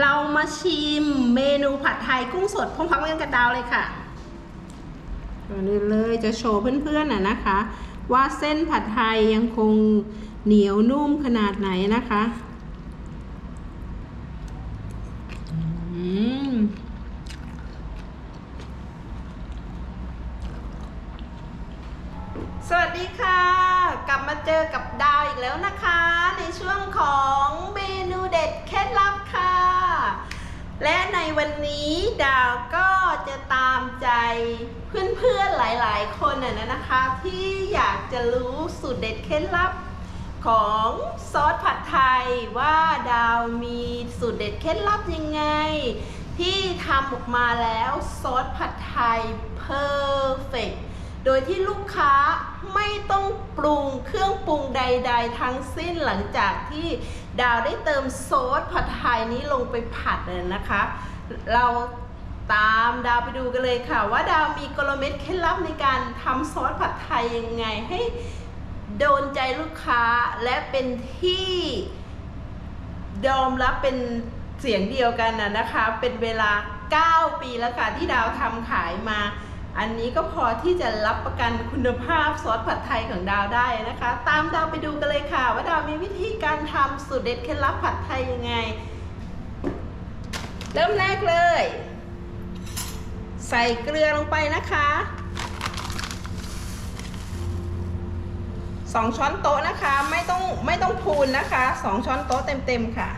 เรามาชิมเมนูผัดไทยกุ้งสดพร้อมๆกันกับดาวเลยค่ะก่อนอื่นเลยจะโชว์เพื่อนๆน่ะนะคะ ว่าเส้นผัดไทยยังคงเหนียวนุ่มขนาดไหนนะคะอืมสวัสดีค่ะ กลับมาเจอกับดาวอีกแล้วนะคะ ในช่วงของเมนูเด็ดเคล็ดลับค่ะ และในวันนี้ดาวก็จะตามใจเพื่อนๆหลายๆ คนน่ะนะคะ ที่อยากจะรู้สูตรเด็ดเคล็ดลับของซอสผัดไทยว่าดาวมีสูตรเด็ดเคล็ดลับยังไง ที่ทำออกมาแล้วซอสผัดไทยเพอร์เฟกโดยที่ลูกค้า ไม่ต้องปรุงเครื่องปรุงใด ๆ ทั้งสิ้นหลังจากที่ดาวได้เติมซอสผัดไทยนี้ลงไปผัดเลยนะคะ เราตามดาวไปดูกันเลยค่ะ ว่าดาวมีกลเม็ดเคล็ดลับในการทำซอสผัดไทยยังไงให้โดนใจลูกค้าและเป็นที่ยอมรับเป็นเสียงเดียวกันนะนะคะ เป็นเวลา 9 ปีแล้วค่ะที่ดาวทำขายมา อันนี้ก็พอที่จะรับประกันคุณภาพซอสผัดไทยของดาวได้นะคะ ตามดาวไปดูกันเลยค่ะ ว่าดาวมีวิธีการทำสูตรเด็ดเคล็ดลับผัดไทยยังไง เริ่มแรกเลย ใส่เกลือลงไปนะคะสองช้อนโต๊ะนะคะไม่ต้องไม่ต้องพูนนะคะสองช้อนโต๊ะเต็มๆค่ะ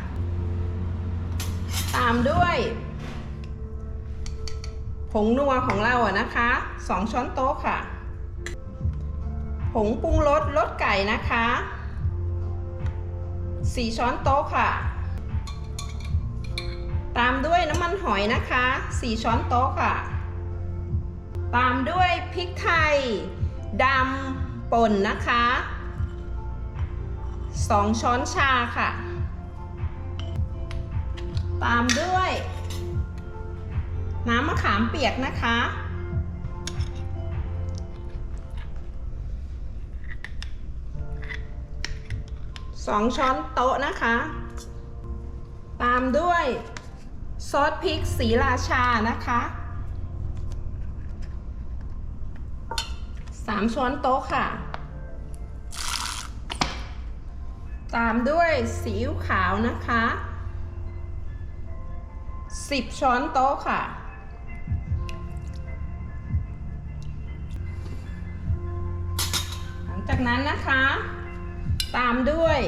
ตามด้วย งนัวของเราอะนะคะสองช้อนโต๊ะค่ะ ผงปรุงรสรสไก่นะคะสี่ช้อนโต๊ะค่ะ ตามด้วยน้ำมันหอยนะคะสี่ช้อนโต๊ะค่ะ ตามด้วยพริกไทยดำป่นนะคะ 2 ช้อนชาค่ะ ตามด้วย น้ำมะขามเปียกนะคะ สองช้อนโต๊ะนะคะ ตามด้วยซอสพริกสีราชานะคะสามช้อนโต๊ะค่ะ ตามด้วยซีอิ๊วขาวนะคะสิบช้อนโต๊ะค่ะ จากนั้นนะคะ ตามด้วย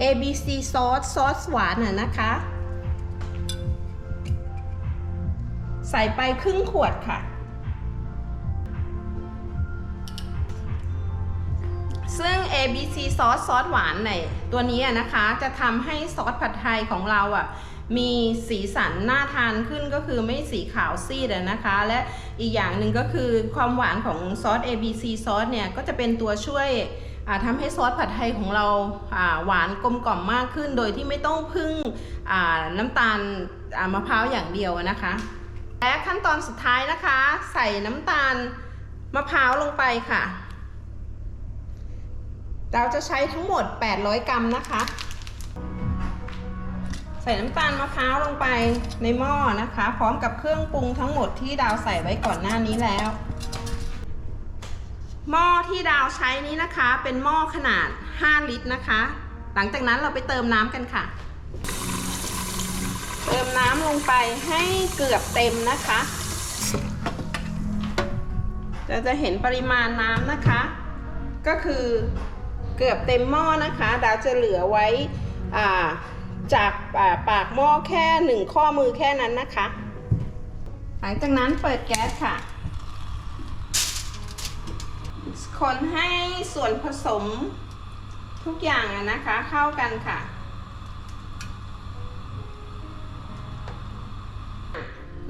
ABC ซอสซอสหวานน่ะนะคะ ใส่ไปครึ่งขวดค่ะ ซึ่ง ABC ซอสซอสหวานในตัวนี้อะนะคะ จะทำให้ซอสผัดไทยของเราอะ มีสีสันน่าทานขึ้นก็คือไม่สีขาวซีดนะคะ และอีกอย่างหนึ่งก็คือความหวานของซอส ABC ซอสเนี่ยก็จะเป็นตัวช่วยอ่าทำให้ซอสผัดไทยของเราาหวานกลมกล่อมมากขึ้น โดยที่ไม่ต้องพึ่งน้ำตาลามะพร้าวอย่างเดียวนะคะ และขั้นตอนสุดท้ายนะคะ ใส่น้ำตาลมะพร้าวลงไปค่ะ เราจะใช้ทั้งหมด 800 กรัมนะคะ ใส่น้ำตาลมะพร้าวลงไปในหม้อนะคะ พร้อมกับเครื่องปรุงทั้งหมดที่ดาวใส่ไว้ก่อนหน้านี้แล้ว หม้อที่ดาวใช้นี้นะคะ เป็นหม้อขนาด 5 ลิตรนะคะ หลังจากนั้นเราไปเติมน้ำกันค่ะ เติมน้ำลงไปให้เกือบเต็มนะคะเราจะเห็นปริมาณน้ำนะคะ ก็คือเกือบเต็มหม้อนะคะ ดาวจะเหลือไว้ จากปากหม้อแค่หนึ่งข้อมือแค่นั้นนะคะ หลังจากนั้นเปิดแก๊สค่ะ คนให้ส่วนผสมทุกอย่างนะคะเข้ากันค่ะ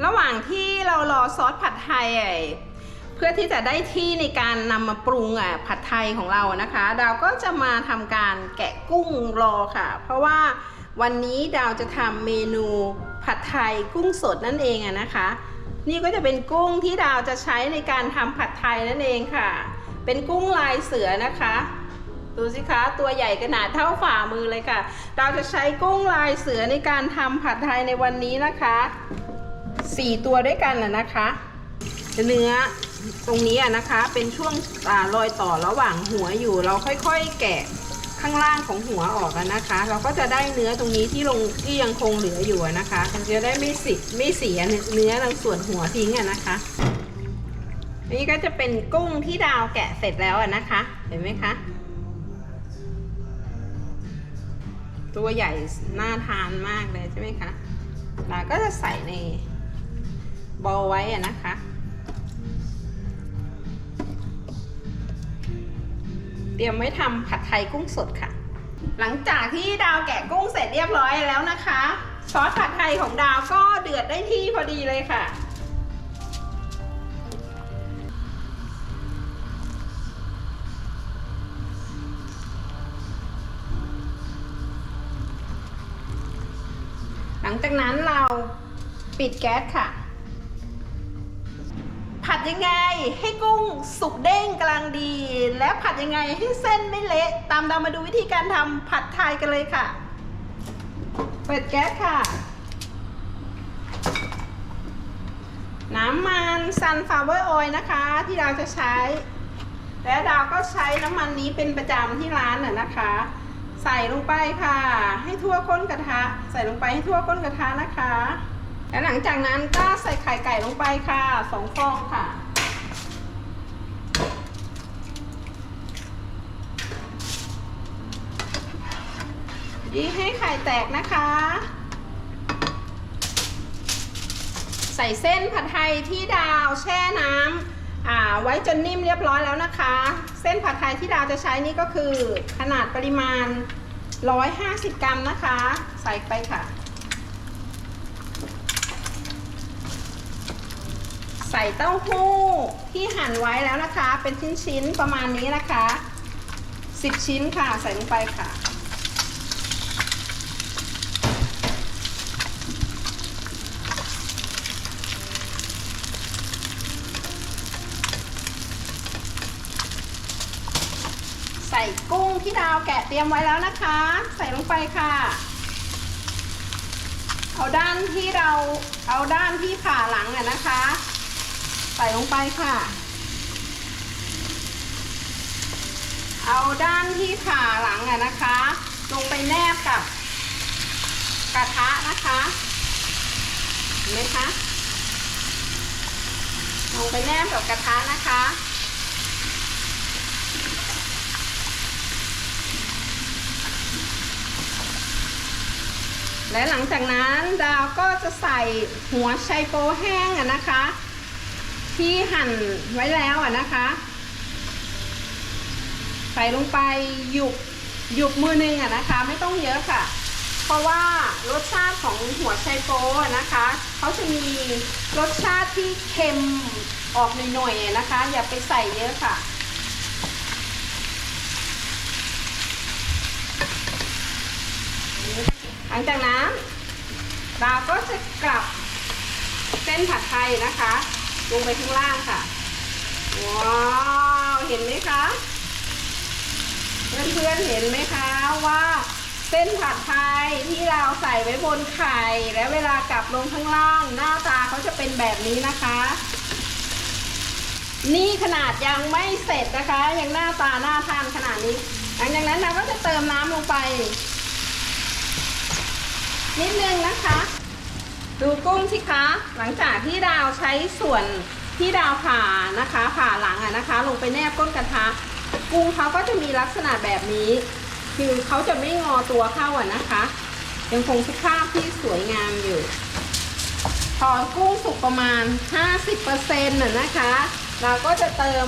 ระหว่างที่เรารอซอสผัดไทยเพื่อที่จะได้ที่ในการนำมาปรุงอะผัดไทยของเรานะคะดาวก็จะมาทำการแกะกุ้งรอค่ะ เพราะว่า วันนี้ดาวจะทำเมนูผัดไทยกุ้งสดนั่นเองอะนะคะ นี่ก็จะเป็นกุ้งที่ดาวจะใช้ในการทำผัดไทยนั่นเองค่ะ เป็นกุ้งลายเสือนะคะ ดูสิคะตัวใหญ่ขนาดเท่าฝ่ามือเลยค่ะเราจะใช้กุ้งลายเสือในการทำผัดไทยในวันนี้นะคะสี่ตัวด้วยกันนะนะคะเนื้อตรงนี้อะนะคะเป็นช่วงอารอยต่อระหว่างหัวอยู่เราค่อยๆ แกะ ข้างล่างของหัวออกอะนะคะ เราก็จะได้เนื้อตรงนี้ที่ลงที่ยังคงเหลืออยู่นะคะมันจะได้ไม่สิไม่เสียเนื้อทางส่วนหัวทิ้งอะนะคะนี่ก็จะเป็นกุ้งที่ดาวแกะเสร็จแล้วอะนะคะ เห็นไหมคะ ตัวใหญ่น่าทานมากเลยใช่ไหมคะเราก็จะใส่ในบอลไว้อะนะคะ เตรียมไว้ทำผัดไทยกุ้งสดค่ะ หลังจากที่ดาวแกะกุ้งเสร็จเรียบร้อยแล้วนะคะ ซอสผัดไทยของดาวก็เดือดได้ที่พอดีเลยค่ะ หลังจากนั้นเราปิดแก๊สค่ะ ยังไงให้กุ้งสุกเด้งกำลังดี แล้วผัดยังไงให้เส้นไม่เละ ตามดาวมาดูวิธีการทำผัดไทยกันเลยค่ะ เปิดแก๊สค่ะ น้ำมัน sunflower oil นะคะ ที่ดาวจะใช้ และดาวก็ใช้น้ำมันนี้เป็นประจำที่ร้านน่ะนะคะ ใส่ลงไปค่ะ ให้ทั่วก้นกระทะ ใส่ลงไปให้ทั่วก้นกระทะนะคะ และหลังจากนั้นก็ใส่ไข่ไก่ลงไปค่ะสองฟองค่ะดีให้ไข่แตกนะคะ ใส่เส้นผัดไทยที่ดาวแช่น้ำอ่าไว้จนนิ่มเรียบร้อยแล้วนะคะ เส้นผัดไทยที่ดาวจะใช้นี่ก็คือขนาดปริมาณ 150 กรัมนะคะ ใส่ไปค่ะ ใส่เต้าหู้ที่หั่นไว้แล้วนะคะ เป็นชิ้นๆประมาณนี้นะคะ10ชิ้นค่ะ ใส่ลงไปค่ะ ใส่กุ้งที่ดาวแกะเตรียมไว้แล้วนะคะ ใส่ลงไปค่ะ เอาด้านที่เราเอาด้านที่ผ่าหลังอะนะคะ ใส่ลงไปค่ะ เอาด้านที่ผ่าหลังอะนะคะ ลงไปแนบกับกระทะนะคะเห็นไหมคะลงไปแนบกับกระทะนะคะและหลังจากนั้นดาวก็จะใส่หัวไชโปแห้งอะนะคะ ที่หั่นไว้แล้วอะนะคะ ใส่ลงไปหยุบหยุบมือหนึงอะนะคะ ไม่ต้องเยอะค่ะ เพราะว่ารสชาติของหัวไชโปอะนะคะเขาจะมีรสชาติที่เค็มออกหน่อยๆนะคะ อย่าไปใส่เยอะค่ะหลังจากนั้นเราก็จะกลับเส้นผัดไทยนะคะ ลงไปข้างล่างค่ะ ว้าว เห็นไหมคะ เพื่อนๆเห็นไหมคะว่าเส้นผัดไทยที่เราใส่ไว้บนไข่ แล้วเวลากลับลงข้างล่าง หน้าตาเขาจะเป็นแบบนี้นะคะ นี่ขนาดยังไม่เสร็จนะคะ ยังหน้าตาหน่าทานขนาดนี้หลังจากนั้นเราก็จะเติมน้ำลงไป นิดนึงนะคะ ดูกุ้งสิคะ หลังจากที่ดาวใช้ส่วนที่ดาวผ่านะคะ ผ่าหลังอะนะคะ ลงไปแนบก้นกระทะกุ้งเขาก็จะมีลักษณะแบบนี้ คือเขาจะไม่งอตัวเข้าอะนะคะ ยังคงสภาพที่สวยงามอยู่พอกุ้งสุกประมาณ 50%น่ะนะคะ เราก็จะเติม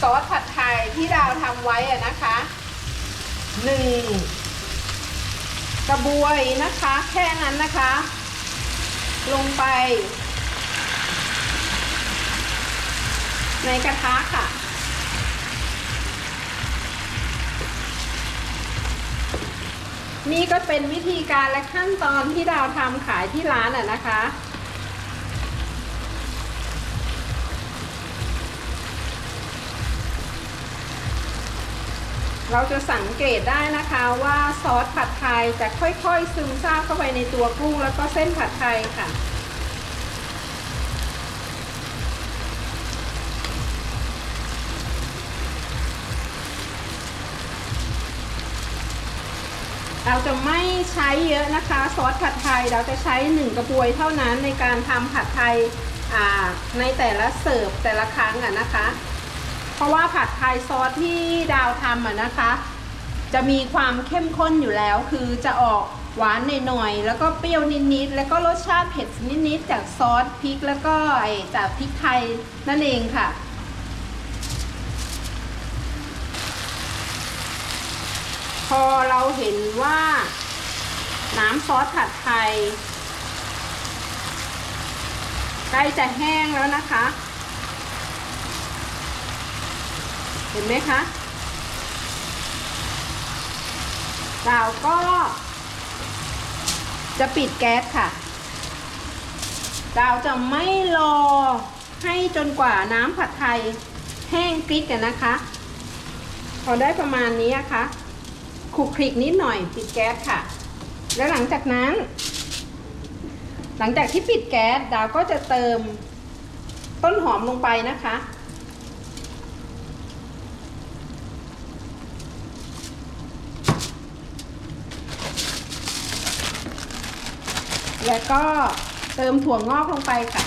ซอสผัดไทยที่ดาวทำไว้อะนะคะหนึ่ง กระบวยนะคะ แค่นั้นนะคะ ลงไป ในกระทะค่ะ นี่ก็เป็นวิธีการและขั้นตอนที่ดาวทำขายที่ร้านอะนะคะ เราจะสังเกตได้นะคะว่าซอสผัดไทยจะค่อยๆ ซึมซาบเข้าไปในตัวกุ้งแล้วก็เส้นผัดไทยค่ะ เราจะไม่ใช้เยอะนะคะ ซอสผัดไทยเราจะใช้หนึ่งกระบวยเท่านั้นในการทำผัดไทยในแต่ละเสิร์ฟแต่ละครั้งอะนะคะ เพราะว่าผัดไทยซอสที่ดาวทำอะนะคะ จะมีความเข้มข้นอยู่แล้ว คือจะออกหวานหน่อยๆแล้วก็เปรี้ยวนิดๆแล้วก็รสชาติเผ็ดนิดๆจากซอสพริกแล้วก็ไอจากพริกไทยนั่นเองค่ะพอเราเห็นว่า น้ำซอสผัดไทยใกล้จะแห้งแล้วนะคะ เห็นไหมคะเราก็ จะปิดแก๊สค่ะ เราจะไม่รอให้จนกว่าน้ำผัดไทยแห้งกริกกันนะคะ พอได้ประมาณนี้นะคะคลุกคลิกนิดหน่อยปิดแก๊สค่ะ แล้วหลังจากนั้น หลังจากที่ปิดแก๊สดาวก็จะเติมต้นหอมลงไปนะคะ แล้วก็เติมถั่วงอกลงไปค่ะ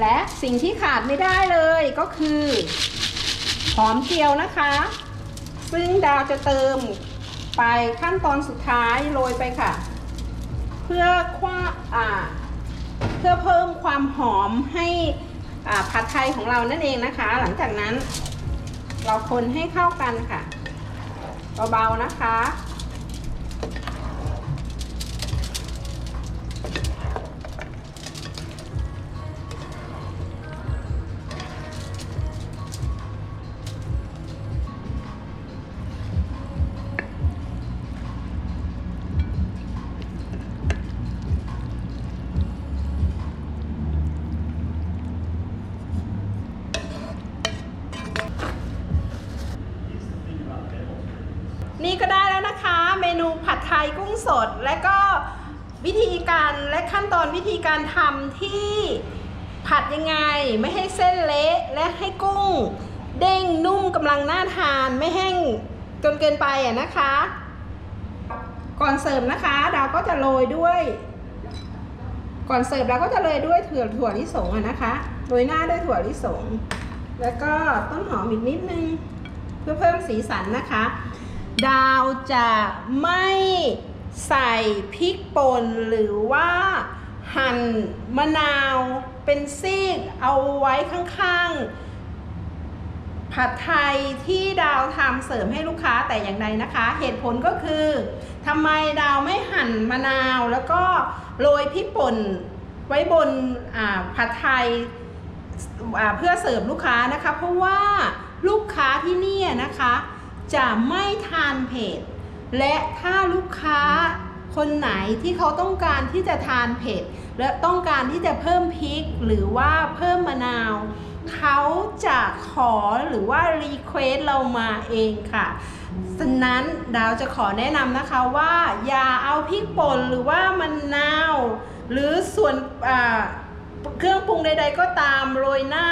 และสิ่งที่ขาดไม่ได้เลยก็คือ หอมเจียวนะคะ ซึ่งดาวจะเติมไปขั้นตอนสุดท้ายโรยไปค่ะ เพื่อคว้าอ่าเพื่อเพิ่มความหอมให้ผัดไทยของเรานั่นเองนะคะ หลังจากนั้น เราคนให้เข้ากันค่ะ เบาๆนะคะ สด และก็วิธีการและขั้นตอนวิธีการทำที่ผัดยังไงไม่ให้เส้นเละและให้กุ้ง เด้งนุ่มกำลังน่าทานไม่แห้งจนเกินไปอะนะคะ ก่อนเสิร์ฟนะคะดาวก็จะโรยด้วย ก่อนเสิร์ฟเราก็จะโรยด้วยถั่วถั่วลิสงอะนะคะโรยหน้าด้วยถั่วลิสง แล้วก็ต้นหอมอีกนิดนึง เพื่อเพิ่มสีสันนะคะ ดาวจะไม่ ใส่พริกป่นหรือว่าหั่นมะนาวเป็นซีกเอาไว้ข้างๆ ผัดไทยที่ดาวทำเสริมให้ลูกค้าแต่อย่างใดนะคะ เหตุผลก็คือทำไมดาวไม่หั่นมะนาวแล้วก็โรยพริกป่นไว้บนผัดไทยเพื่อเสิร์ฟลูกค้านะคะ เพราะว่าลูกค้าที่นี่นะคะ จะไม่ทานเผ็ด และถ้าลูกค้าคนไหนที่เขาต้องการที่จะทานเผ็ด และต้องการที่จะเพิ่มพริกหรือว่าเพิ่มมะนาว เขาจะขอหรือว่ารีเควสเรามาเองค่ะฉะนั้นดาวจะขอแนะนำนะคะว่าอย่าเอาพริกป่นหรือว่ามะนาว หรือส่วนเครื่องปรุงใด ๆ ก็ตามโรยหน้า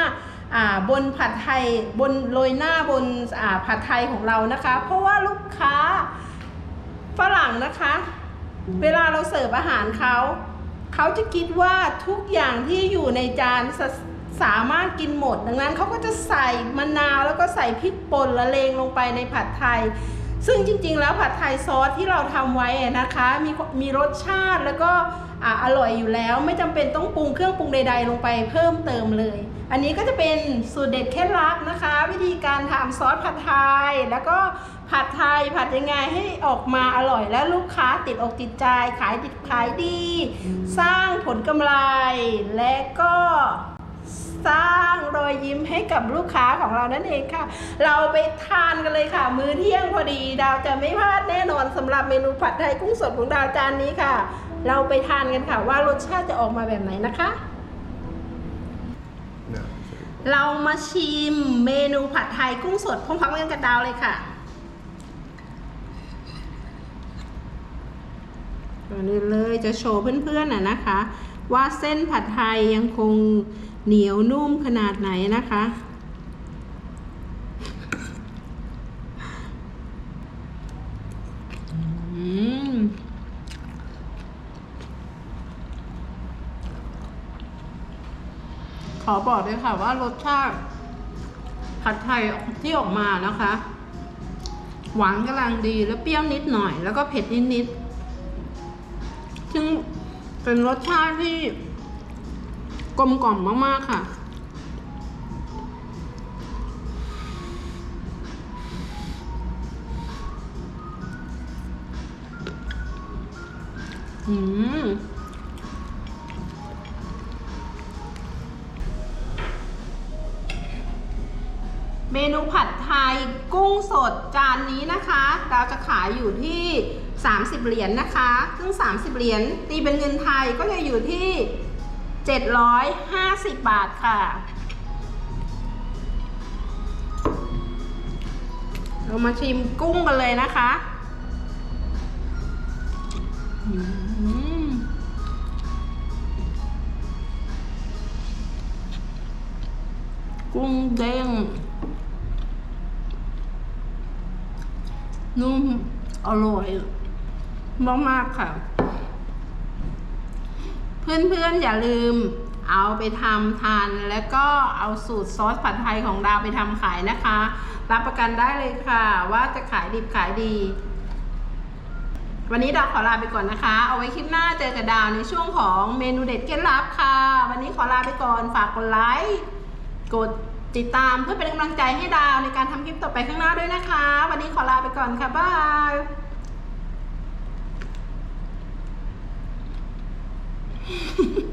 บนผัดไทยบนโรยหน้าบนผัดไทยของเรานะคะ เพราะว่าลูกค้า ฝรั่งนะคะ เวลาเราเสิร์ฟอาหารเขาเขาจะคิดว่าทุกอย่างที่อยู่ในจานสสามารถกินหมด ดังนั้นเขาก็จะใส่มะนาวแล้วก็ใส่พริกป่นละเลงลงไปในผัดไทย ซึ่งจริงๆ แล้วผัดไทยซอสที่เราทำไว้นะคะ มีมีรสชาติแล้วก็ออร่อยอยู่แล้ว ไม่จำเป็นต้องปรุงเครื่องปรุงใด ๆ ลงไปเพิ่มเติมเลย อันนี้ก็จะเป็นสูตรเด็ดเคล็ดลับนะคะ วิธีการทำซอสผัดไทยแล้วก็ ผัดไทยผัดยังไงให้ออกมาอร่อยและลูกค้าติดอกติดใจขายดิบขายดี สร้างผลกำไร และก็สร้างรอยยิ้มให้กับลูกค้าของเรานั่นเองค่ะ เราไปทานกันเลยค่ะ มื้อเที่ยงพอดีดาวจะไม่พลาดแน่นอนสำหรับเมนูผัดไทยกุ้งสดของดาวจานนี้ค่ะ เราไปทานกันค่ะว่ารสชาติจะออกมาแบบไหนนะคะเรามาชิมเมนูผัดไทยกุ้งสดพร้อมๆกันกับดาวเลยค่ะ ก่อนอื่นเลยจะโชว์เพื่อนๆน่ะนะคะ ว่าเส้นผัดไทยยังคงเหนียวนุ่มขนาดไหนนะคะ อืมขอบอกเลยค่ะว่ารสชาติผัดไทยที่ออกมานะคะ หวานกำลังดีแล้วเปรี้ยวนิดหน่อย แล้วก็เผ็ดนิดนิดๆ ซึ่งเป็นรสชาติที่กลมกล่อมมาก ๆ ค่ะ อืมเมนูผัดไทยกุ้งสดจานนี้นะคะ เราจะขายอยู่ที่ 30 เหรียญนนะคะ ซึ่ง 30 เหรียญตีเป็นเงินไทยก็จะอยู่ที่ 750 บาทค่ะ เรามาชิมกุ้งกันเลยนะคะกุ้งเด้งนุ่มอร่อย มากๆค่ะ เพื่อนๆอย่าลืมเอาไปทำทาน แล้วก็เอาสูตรซอสผัดไทยของดาวไปทำขายนะคะ รับประกันได้เลยค่ะ ว่าจะขายดิบขายดี วันนี้ดาวขอลาไปก่อนนะคะ เอาไว้คลิปหน้าเจอกับดาวในช่วงของเมนูเด็ดเคล็ดลับค่ะ วันนี้ขอลาไปก่อนฝากกดไลค์กดติดตามเพื่อเป็นกำลังใจให้ดาวในการทำคลิปต่อไปข้างหน้าด้วยนะคะ วันนี้ขอลาไปก่อนค่ะบ๊ายบาย Ha ha ha.